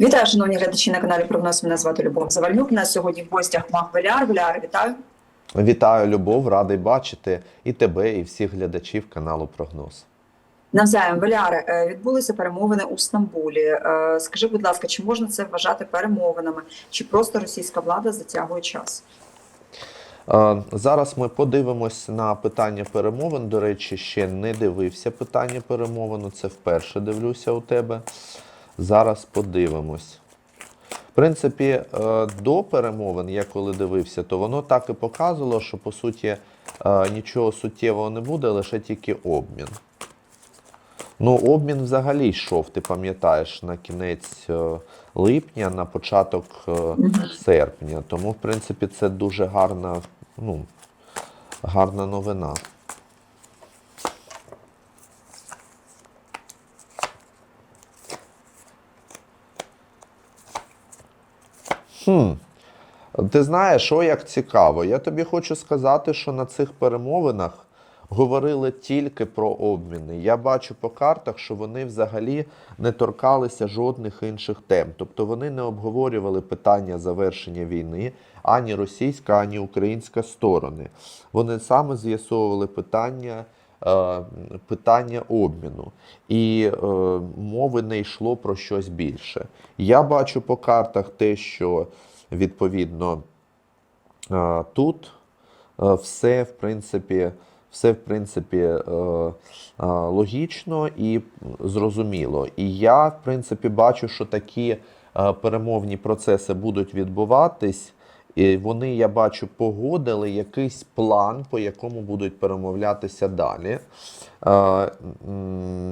Вітаю, шановні глядачі на каналі Прогноз. Мене звати Любов Завальнюк. У нас сьогодні в гостях Мах Веляр. Веляр, вітаю. Вітаю, Любов, радий бачити і тебе, і всіх глядачів каналу Прогноз. Навзаєм Веляре, відбулися перемовини у Стамбулі. Е, Скажи, будь ласка, чи можна це вважати перемовинами, чи просто російська влада затягує час? Е, Зараз ми подивимось на питання перемовин. До речі, ще не дивився питання перемовин. Це вперше дивлюся у тебе. Зараз подивимось. В принципі, е, до перемовин, я коли дивився, то воно так і показувало, що по суті е, нічого суттєвого не буде, лише тільки обмін. Ну, обмін взагалі йшов, ти пам'ятаєш, на кінець е, липня, на початок серпня. Тому, в принципі, це дуже гарна, ну, гарна новина. Хм. Ти знаєш, що як цікаво. Я тобі хочу сказати, що на цих перемовинах говорили тільки про обміни. Я бачу по картах, що вони взагалі не торкалися жодних інших тем. Тобто вони не обговорювали питання завершення війни ані російська, ані українська сторони. Вони саме з'ясовували питання. Е, Питання обміну, і е, мови не йшло про щось більше. Я бачу по картах те, що відповідно е, тут все в принципі, все в принципі логічно і зрозуміло. І я, в принципі, бачу, що такі перемовні процеси будуть відбуватись. І вони, я бачу, погодили якийсь план, по якому будуть перемовлятися далі. Е,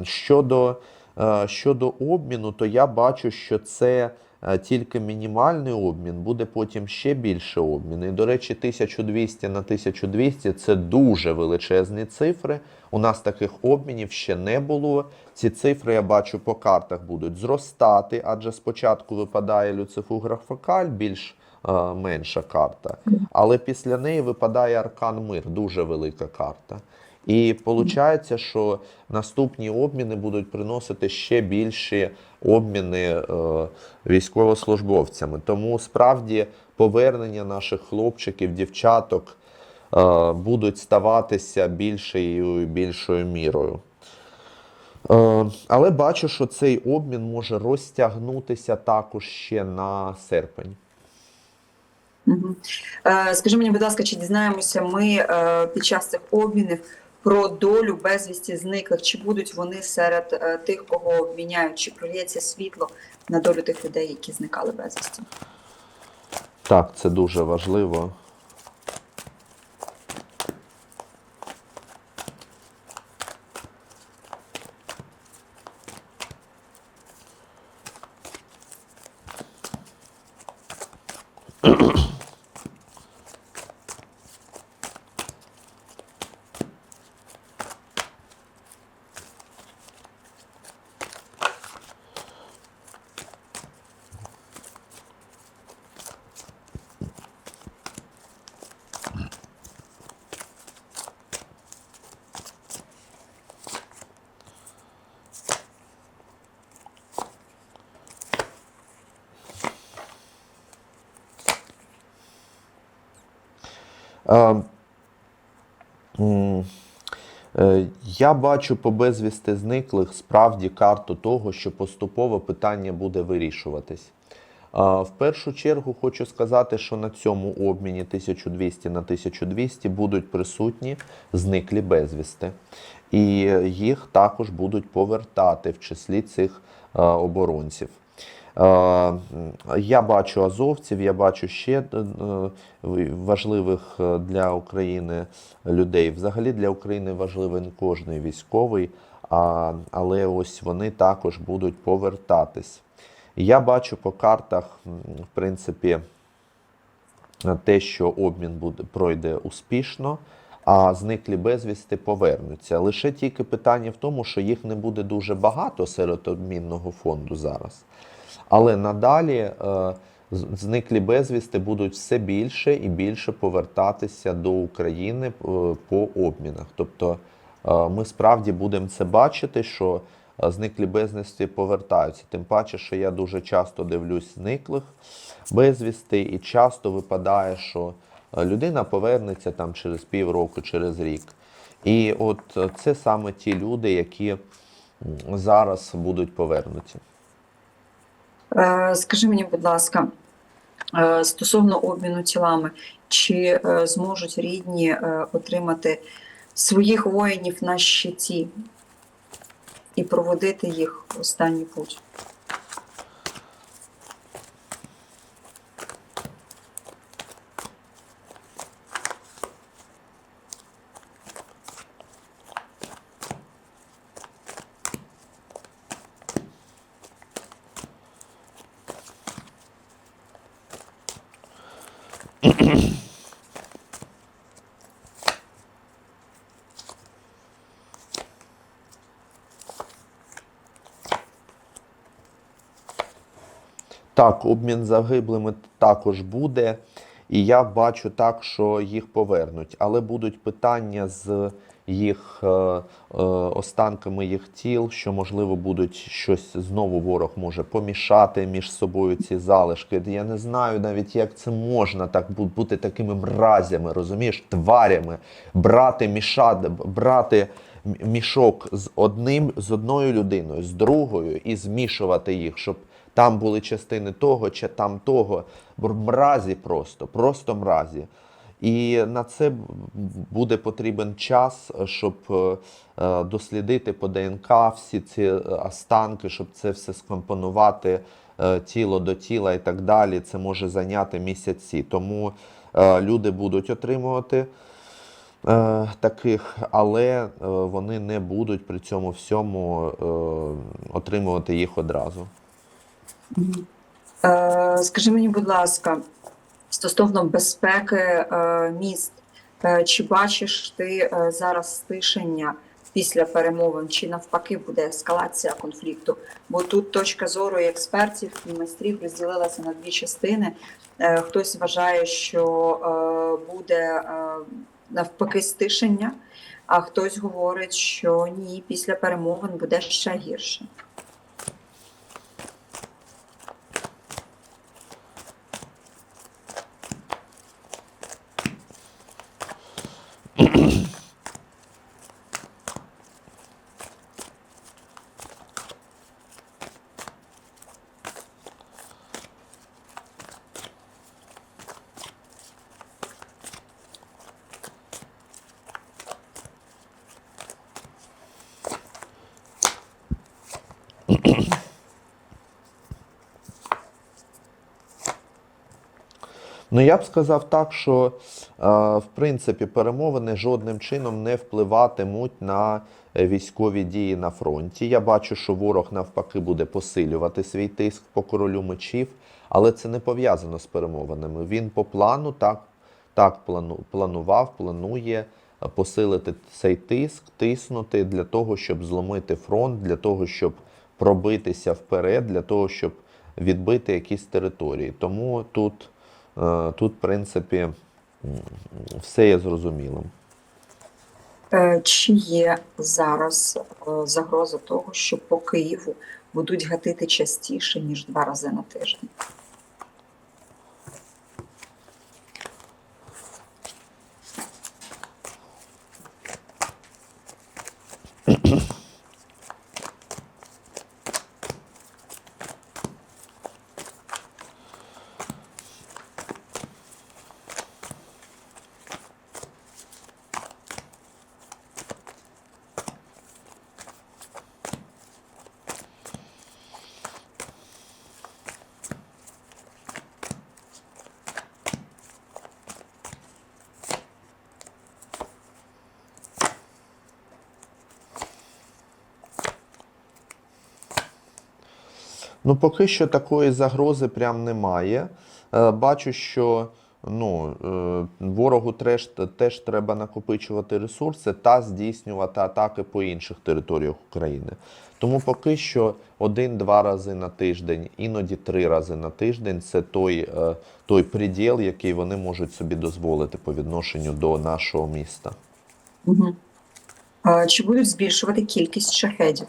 Щодо, е, щодо обміну, то я бачу, що це е, тільки мінімальний обмін, буде потім ще більше обмін. І, до речі, 1200 на 1200 це дуже величезні цифри. У нас таких обмінів ще не було. Ці цифри я бачу по картах будуть зростати, адже спочатку випадає Люцифугра Фокаль, більш менша карта. Але після неї випадає Аркан Мир, дуже велика карта. І виходить, що наступні обміни будуть приносити ще більші обміни е, військовослужбовцями. Тому справді повернення наших хлопчиків, дівчаток е, будуть ставатися більшою і більшою мірою. Е, але бачу, що цей обмін може розтягнутися також ще на серпень. Е, Скажи мені, будь ласка, чи дізнаємося ми е, під час цих обмінів про долю безвісті зниклих? Чи будуть вони серед е, тих, кого обміняють? Чи прольється світло на долю тих людей, які зникали безвісті? Так, це дуже важливо. Я бачу по безвісти зниклих справді карту того, що поступово питання буде вирішуватись. В першу чергу хочу сказати, що на цьому обміні 1200 на 1200 будуть присутні зниклі безвісти. І їх також будуть повертати в числі цих е, оборонців. Е, Я бачу азовців, я бачу ще е, важливих е, для України людей. Взагалі для України важливий кожний військовий, але ось вони також будуть повертатись. Я бачу по картах, в принципі, те, що обмін буде, пройде успішно, а зниклі безвісти повернуться. Лише тільки питання в тому, що їх не буде дуже багато серед обмінного фонду зараз. Але надалі е, зниклі безвісти будуть все більше і більше повертатися до України е, по обмінах. Тобто е, ми справді будемо це бачити, що зниклі безвісти повертаються. Тим паче, що я дуже часто дивлюсь зниклих безвісти, і часто випадає, що людина повернеться там через півроку, через рік. І от це саме ті люди, які зараз будуть повернуті. Е, Скажи мені, будь ласка, е, стосовно обміну тілами, чи е, зможуть рідні отримати своїх воїнів на щиті і проводити їх останній путь? Так, обмін загиблими також буде. І я бачу так, що їх повернуть. Але будуть питання з їх е, е, останками їх тіл, що можливо будуть щось знову ворог може помішати між собою ці залишки. Я не знаю навіть, як це можна так бути такими мразями, розумієш, тварями, брати мішати, брати мішок з одним з одною людиною, з другою і змішувати їх, щоб там були частини того чи там того. Мразі просто, просто мразі. І на це буде потрібен час, щоб е, е, дослідити по ДНК всі ці е, останки, щоб це все скомпонувати тіло до тіла і так далі. Це може зайняти місяці. Тому люди будуть отримувати таких, але вони не будуть при цьому всьому отримувати їх одразу. Е, Скажи мені, будь ласка, стосовно безпеки е, міст, е, чи бачиш ти зараз стишення після перемовин, чи навпаки буде ескалація конфлікту? Бо тут точка зору і експертів і майстрів розділилася на дві частини. Хтось вважає, що буде навпаки стишення, а хтось говорить, що ні, після перемовин буде ще гірше. Ну, я б сказав так, що е, в принципі перемовини жодним чином не впливатимуть на е, військові дії на фронті. Я бачу, що ворог навпаки буде посилювати свій тиск по королю мечів, але це не пов'язано з перемовинами. Він по плану так, так плану, планував, планує е, посилити цей тиск, тиснути для того, щоб зломити фронт, для того, щоб пробитися вперед, для того, щоб відбити якісь території. Тому тут. Е, Тут, в принципі, все є зрозумілим. Е, Чи є зараз е, загроза того, що по Києву будуть гатити частіше, ніж два рази на тиждень? Ну, поки що такої загрози прям немає. Е, Бачу, що ну, е, ворогу теж, теж треба накопичувати ресурси та здійснювати атаки по інших територіях України. Тому поки що один-два рази на тиждень, іноді три рази на тиждень це той, е, той приділ, який вони можуть собі дозволити по відношенню до нашого міста. Угу. Чи будуть збільшувати кількість шахедів?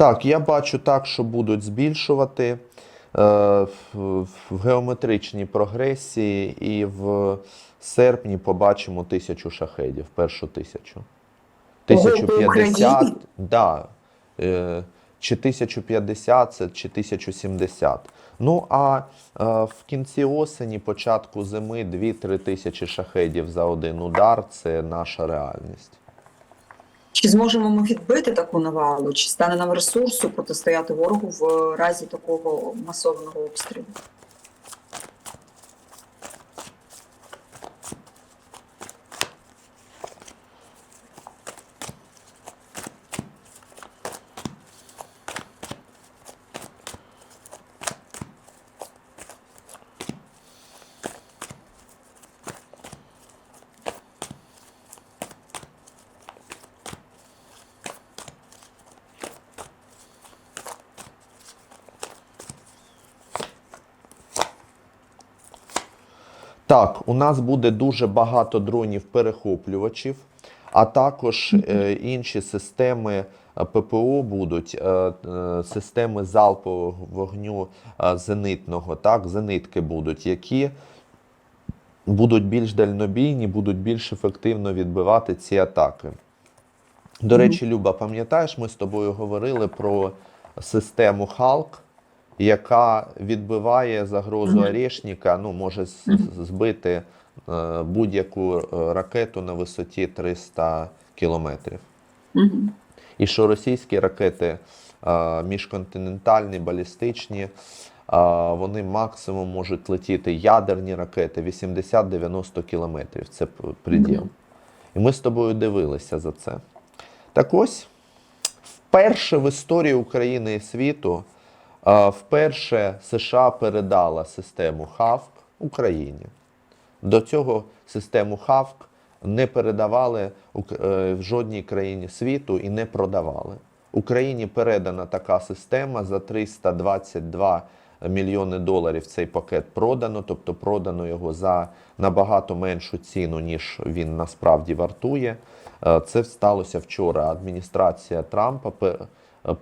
Так, я бачу так, що будуть збільшувати е, в, геометричній прогресії, і в серпні побачимо тисячу шахедів, першу тисячу. Ого, по 1050, Україні? да, е, чи 1050 це, чи 1070. Ну а е, в кінці осені, початку зими 2-3 тисячі шахедів за один удар це наша реальність. Чи зможемо ми відбити таку навалу? Чи стане нам ресурсу протистояти ворогу в разі такого масованого обстрілу? Так, у нас буде дуже багато дронів-перехоплювачів, а також е, інші системи е, ППО будуть, е, е, системи залпового вогню е, зенитного, так, зенитки будуть, які будуть більш дальнобійні, будуть більш ефективно відбивати ці атаки. До речі, Люба, пам'ятаєш, ми з тобою говорили про систему Халк, яка відбиває загрозу. Орешника, ну, може збити е, будь-яку е, ракету на висоті 300 кілометрів. І що російські ракети е, міжконтинентальні, балістичні, вони максимум можуть летіти ядерні ракети 80-90 кілометрів. Це приділ. І ми з тобою дивилися за це. Так ось, вперше в історії України і світу, вперше США передала систему ХАВК Україні. До цього систему ХАВК не передавали е, в жодній країні світу і не продавали. Україні передана така система за 322 мільйони доларів цей пакет продано, тобто продано його за набагато меншу ціну, ніж він насправді вартує. Е, Це сталося вчора. Адміністрація Трампа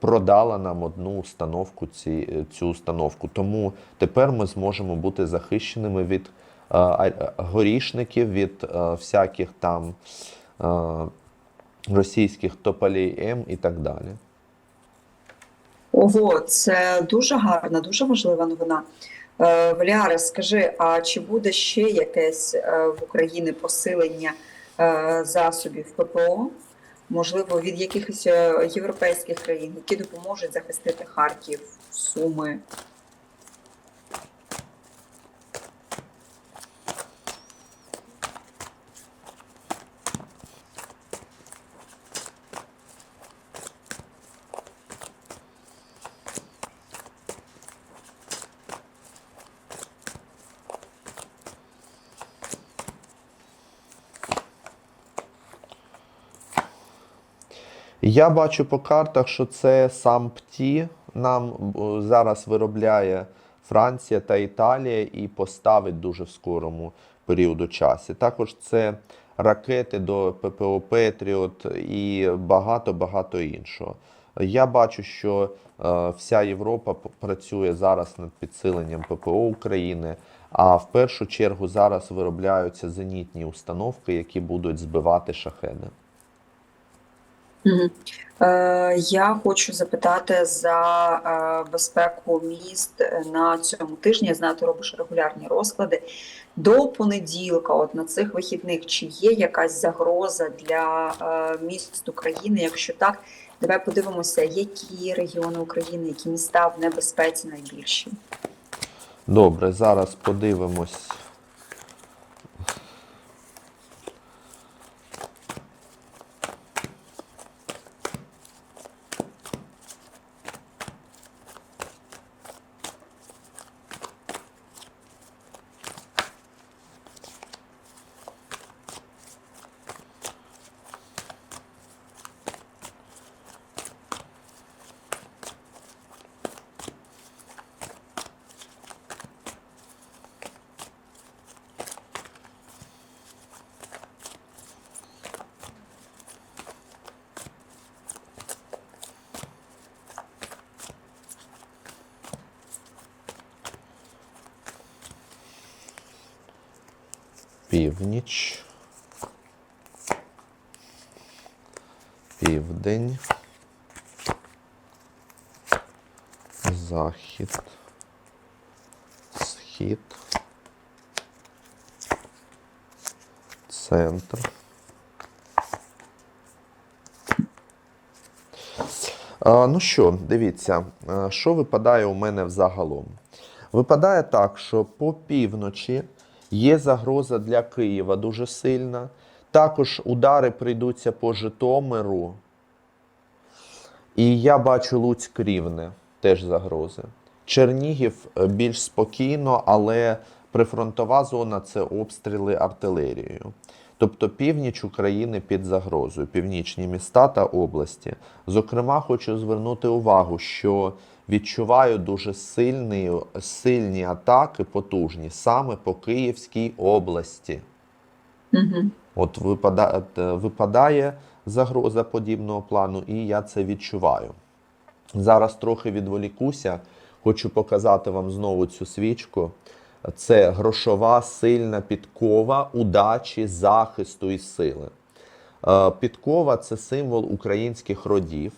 продала нам одну установку, ці, е, цю установку. Тому тепер ми зможемо бути захищеними від е, горішників, від е, всяких там е, російських тополей М і так далі. Ого, це дуже гарна, дуже важлива новина. Е, Валіаре, скажи, а чи буде ще якесь е, в Україні посилення е, засобів ППО? Можливо, від якихось е, європейських країн, які допоможуть захистити Харків, Суми? Я бачу по картах, що це сам ПТІ нам зараз виробляє Франція та Італія і поставить дуже в скорому періоду часі. Також це ракети до ППО Петріот і багато-багато іншого. Я бачу, що е, вся Європа працює зараз над підсиленням ППО України. А в першу чергу зараз виробляються зенітні установки, які будуть збивати шахеди. Е, Я хочу запитати за е, безпеку міст на цьому тижні. Я знаю, ти робиш регулярні розклади. До понеділка, от на цих вихідних, чи є якась загроза для е, міст України? Якщо так, давай подивимося, які регіони України, які міста в небезпеці найбільші. Добре, зараз подивимось. Північ, південь, захід, схід, центр. Ну що, дивіться, що випадає у мене взагалом? Випадає так, що по півночі є загроза для Києва дуже сильна. Також удари прийдуться по Житомиру. І я бачу Луцьк рівне, теж загрози. Чернігів е, більш спокійно, але прифронтова зона це обстріли артилерією. Тобто північ України під загрозою, північні міста та області. Зокрема, хочу звернути увагу, що відчуваю дуже сильні, сильні атаки, потужні саме по Київській області. Угу. От випадає, випадає загроза подібного плану, і я це відчуваю. Зараз трохи відволікуся, хочу показати вам знову цю свічку. Це грошова сильна підкова удачі, захисту і сили. Е, Підкова це символ українських родів.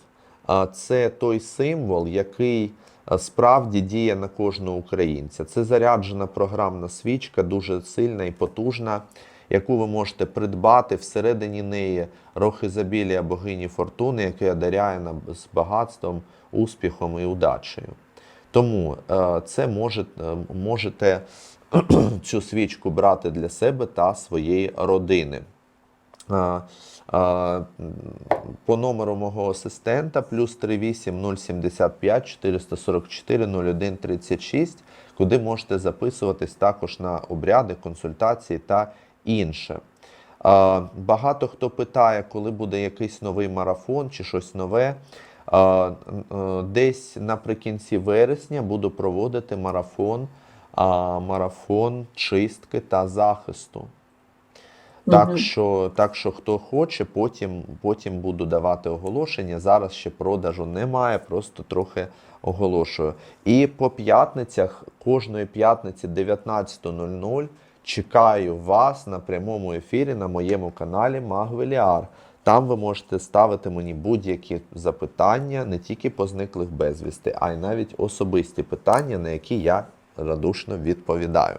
Це той символ, який е, справді діє на кожного українця. Це заряджена програмна свічка, дуже сильна і потужна, яку ви можете придбати всередині неї рох ізобілія богині фортуни, який одаряє нас багатством, успіхом і удачею. Тому е, це може, е, можете цю свічку брати для себе та своєї родини. По номеру мого асистента плюс 38 075 444 01 36, куди можете записуватись також на обряди, консультації та інше. Багато хто питає, коли буде якийсь новий марафон чи щось нове. Е, Десь наприкінці вересня буду проводити марафон, марафон чистки та захисту. Так що, так що хто хоче, потім, потім буду давати оголошення. Зараз ще продажу немає, просто трохи оголошую. І по п'ятницях, кожної п'ятниці 19.00 чекаю вас на прямому ефірі на моєму каналі Магвеліар. Там ви можете ставити мені будь-які запитання, не тільки по зниклих безвісти, а й навіть особисті питання, на які я радушно відповідаю.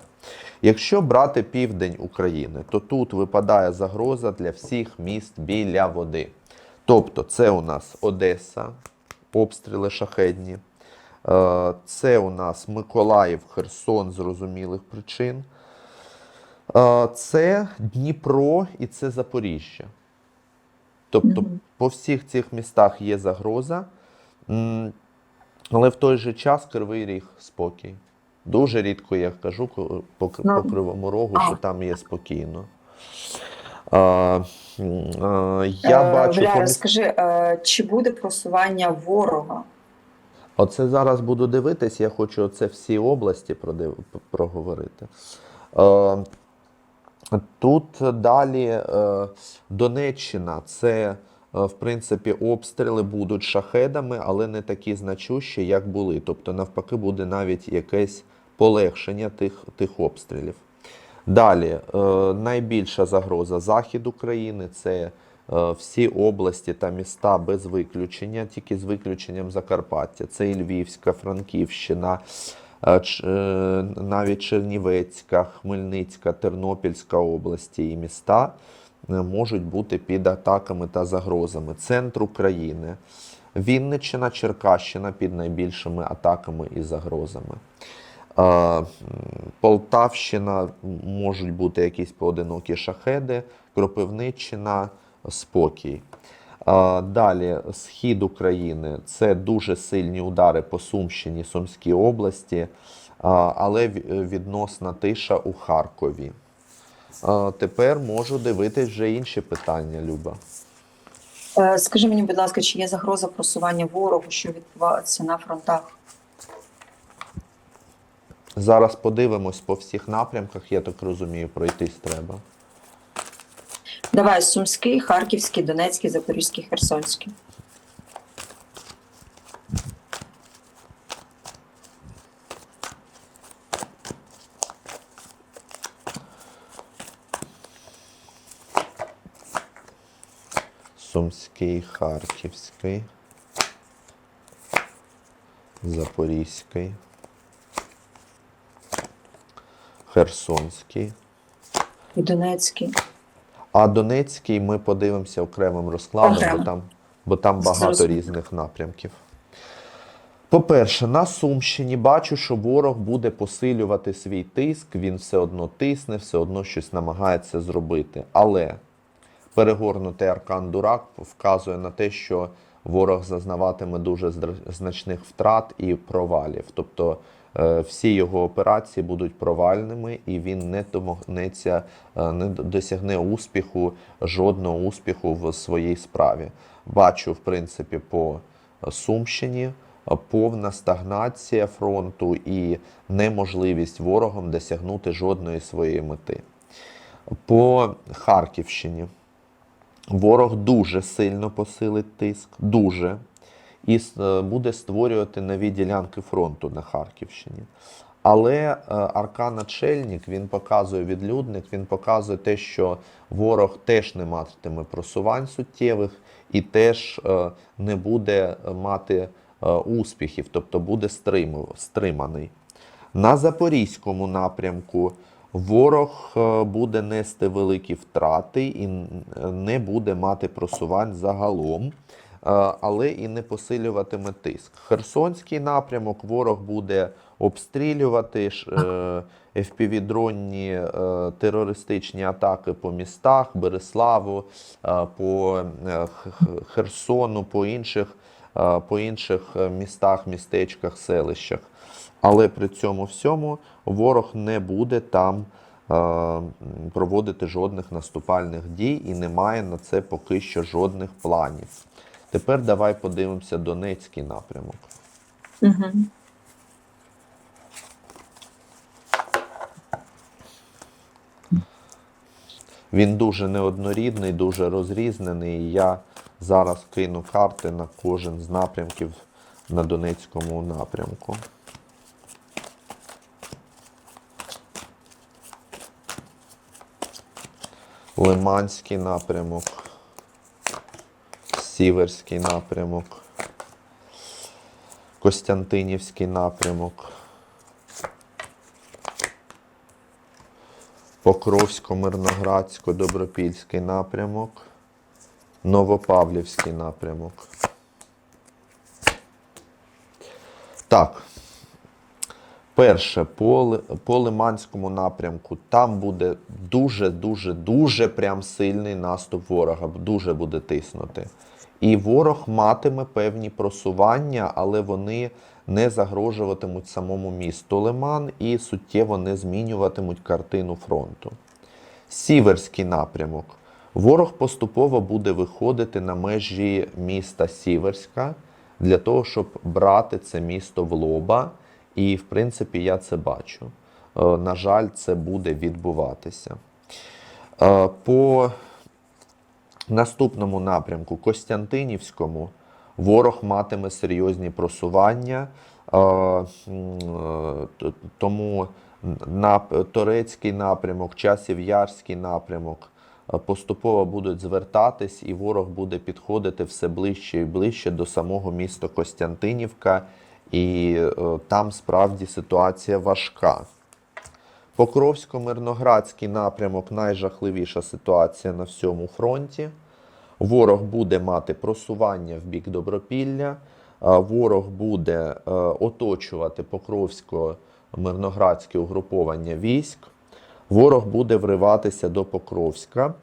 Якщо брати південь України, то тут випадає загроза для всіх міст біля води. Тобто, це у нас Одеса, обстріли шахедні, е, це у нас Миколаїв, Херсон з зрозумілих причин. Е, Це Дніпро і це Запоріжжя. Тобто по всіх цих містах є загроза, але в той же час Кривий Ріг спокій. Дуже рідко я кажу по, Кр- Ну, по Кривому Рогу, що там є спокійно. А, а, я Е, бачу, по міс- розкажи, е, чи буде просування ворога? Оце зараз буду дивитись, я хочу оце всі області продив... проговорити. Е, тут далі е, Донеччина, це, е, в принципі, обстріли будуть шахедами, але не такі значущі, як були. Тобто, навпаки, буде навіть якесь полегшення тих, тих обстрілів. Далі, е, найбільша загроза захід України це е, всі області та міста без виключення, тільки з виключенням Закарпаття. Це і Львівська, Франківщина, е, навіть Чернівецька, Хмельницька, Тернопільська області і міста можуть бути під атаками та загрозами. Центр України, Вінниччина, Черкащина під найбільшими атаками і загрозами. Полтавщина можуть бути якісь поодинокі шахеди, Кропивниччина спокій. Далі схід України це дуже сильні удари по Сумщині, Сумській області, але відносна тиша у Харкові. Тепер можу дивитись вже інші питання, Люба. Е, Скажи мені, будь ласка, чи є загроза просування ворогу, що відбувається на фронтах? Зараз подивимось по всіх напрямках, я так розумію, пройтись треба. Давай Сумський, Харківський, Донецький, Запорізький, Херсонський. Сумський, Харківський, Запорізький. Херсонський. І Донецький. А Донецький ми подивимося окремим розкладом, Окремо. бо там, бо там багато Зрозуміло. різних напрямків. По-перше, на Сумщині бачу, що ворог буде посилювати свій тиск, він все одно тисне, все одно щось намагається зробити. Але перегорнутий аркан Дурак вказує на те, що ворог зазнаватиме дуже значних втрат і провалів. Тобто всі його операції будуть провальними, і він не домогнеться, е, не досягне успіху, жодного успіху в своїй справі. Бачу, в принципі, по Сумщині е, повна стагнація фронту і неможливість ворогом досягнути жодної своєї мети. По Харківщині ворог дуже сильно посилить тиск, дуже, і е, буде створювати нові ділянки фронту на Харківщині. Але е, аркан Начельник він показує відлюдник, він показує те, що ворог теж не матиме просувань суттєвих і теж е, не буде мати успіхів, тобто буде стриманий. На Запорізькому напрямку ворог буде нести великі втрати і не буде мати просувань загалом, але і не посилюватиме тиск. Херсонський напрямок ворог буде обстрілювати е, FPV-дронні е, терористичні атаки по містах, Береславу, е, по е, Херсону, по інших, е, по інших е, містах, містечках, селищах. Але при цьому всьому ворог не буде там е, проводити жодних наступальних дій і не має на це поки що жодних планів. Тепер давай подивимося Донецький напрямок. Угу. Він дуже неоднорідний, дуже розрізнений. І я зараз кину карти на кожен з напрямків на Донецькому напрямку. Лиманський напрямок, Сіверський напрямок, Костянтинівський напрямок, Покровсько-Мирноградсько-Добропільський напрямок, Новопавлівський напрямок. Так. Перше, по, по Лиманському напрямку там буде дуже-дуже дуже прям сильний наступ ворога, дуже буде тиснути. І ворог матиме певні просування, але вони не загрожуватимуть самому місту Лиман і суттєво не змінюватимуть картину фронту. Сіверський напрямок. Ворог поступово буде виходити на межі міста Сіверська для того, щоб брати це місто в лоба. І, в принципі, я це бачу. Е, На жаль, це буде відбуватися. Е, Наступному напрямку Костянтинівському ворог матиме серйозні просування. Е, е, Тому на Торецький напрямок, Часів-Ярський напрямок е, поступово будуть звертатись, і ворог буде підходити все ближче і ближче до самого міста Костянтинівка, і там справді ситуація важка. Покровсько-Мирноградський напрямок найжахливіша ситуація на всьому фронті. Ворог буде мати просування в бік Добропілля, ворог буде е, оточувати Покровсько-Мирноградське угруповання військ. Ворог буде вриватися до Покровська.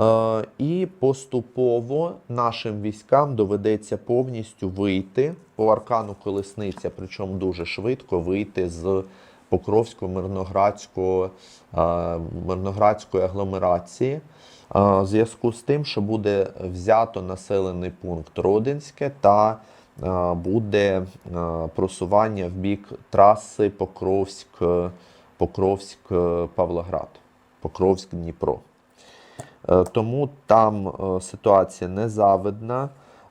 Е, І поступово нашим військам доведеться повністю вийти по аркану колесниця, причому дуже швидко вийти з Покровсько-Мирноградського е, агломерації. Е, В зв'язку з тим, що буде взято населений пункт Родинське та е, буде е, просування в бік траси Покровськ, Покровськ Павлоград, Покровськ Дніпро. Е, Тому там е, ситуація незавидна.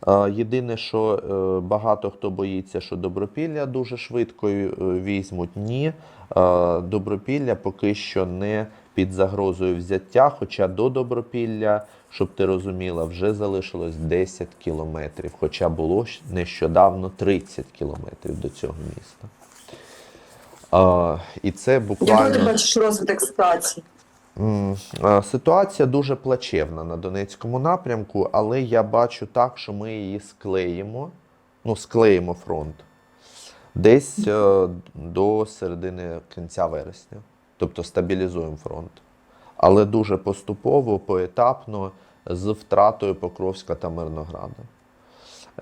Е, Єдине, що е, багато хто боїться, що Добропілля дуже швидко е, візьмуть. Ні, Е, Добропілля поки що не під загрозою взяття. Хоча до Добропілля, щоб ти розуміла, вже залишилось 10 кілометрів, хоча було нещодавно 30 кілометрів до цього міста. А, і це Який ти бачиш розвиток ситуації? Ситуація дуже плачевна на Донецькому напрямку, але я бачу так, що ми її склеїмо. Ну, склеїмо фронт десь е, до середини кінця вересня. Тобто стабілізуємо фронт. Але дуже поступово, поетапно, з втратою Покровська та Мирнограда.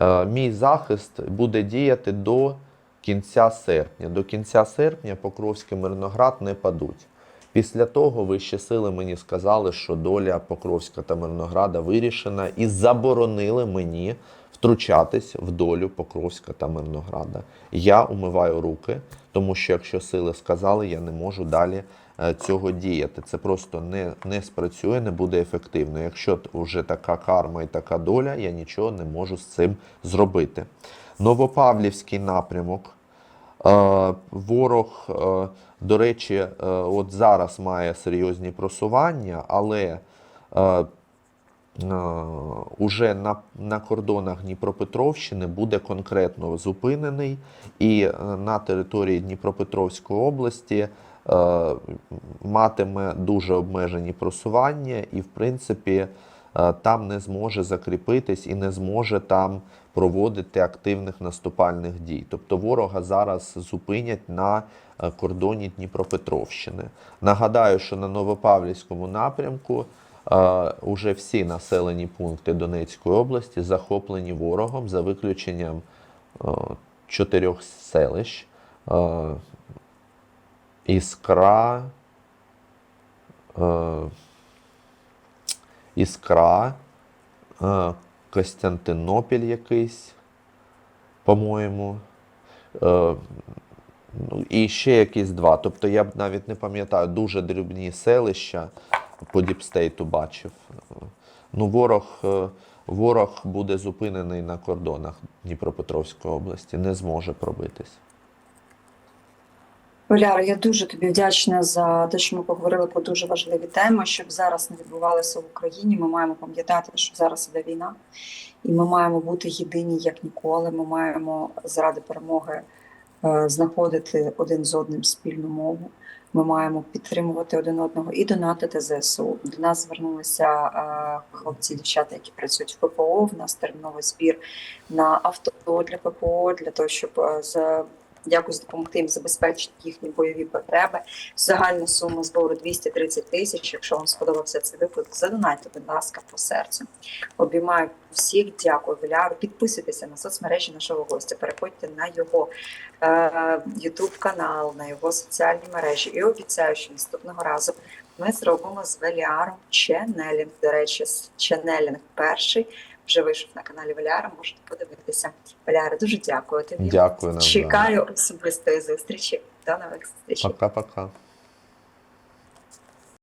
Е, Мій захист буде діяти до кінця серпня. До кінця серпня Покровський Мирноград не падуть. Після того вищі сили мені сказали, що доля Покровська та Мирнограда вирішена і заборонили мені втручатись в долю Покровська та Мирнограда. Я умиваю руки, тому що якщо сили сказали, я не можу далі е, цього діяти. Це просто не, не спрацює, не буде ефективно. Якщо вже така карма і така доля, я нічого не можу з цим зробити. Новопавлівський напрямок. Е, Ворог, е, до речі, от зараз має серйозні просування, але уже на, на кордонах Дніпропетровщини буде конкретно зупинений, і е, на території Дніпропетровської області е, матиме дуже обмежені просування, і, в принципі, е, там не зможе закріпитись і не зможе там проводити активних наступальних дій. Тобто ворога зараз зупинять на е, кордоні Дніпропетровщини. Нагадаю, що на Новопавлівському напрямку е, уже всі населені пункти Донецької області захоплені ворогом за виключенням чотирьох селищ. Іскра, Іскра, Костянтинопіль якийсь, по-моєму. Ну, і ще якісь два. Тобто я б навіть не пам'ятаю, дуже дрібні селища по Діпстейту бачив. Ну, ворог, е, ворог буде зупинений на кордонах Дніпропетровської області, не зможе пробитись. Оляра, я дуже тобі вдячна за те, що ми поговорили про дуже важливі теми, щоб зараз не відбувалося в Україні. Ми маємо пам'ятати, що зараз іде війна, і ми маємо бути єдині як ніколи. Ми маємо заради перемоги е, знаходити один з одним спільну мову. Ми маємо підтримувати один одного і донатити ЗСУ. До нас звернулися е, хлопці, дівчата, які працюють в ППО. В нас терміновий збір на авто для ППО, для того, щоб е, з якось допомогти їм забезпечити їхні бойові потреби. Загальна сума збору 230 тисяч. Якщо вам сподобався цей випуск, задонайте, будь ласка, по серцю. Обіймаю всіх, дякую Віляру. Підписуйтеся на соцмережі нашого гостя. Переходьте на його е канал, на його соціальні мережі. І обіцяю, що наступного разу ми зробимо з Веліаром ченелінг. До речі, ченелінг перший вже вийшов на каналі Валяра. Можете подивитися. Валяра, дуже дякую тобі. Дякую. Чекаю особистої зустрічі. До нових зустрічей. Пока-пока.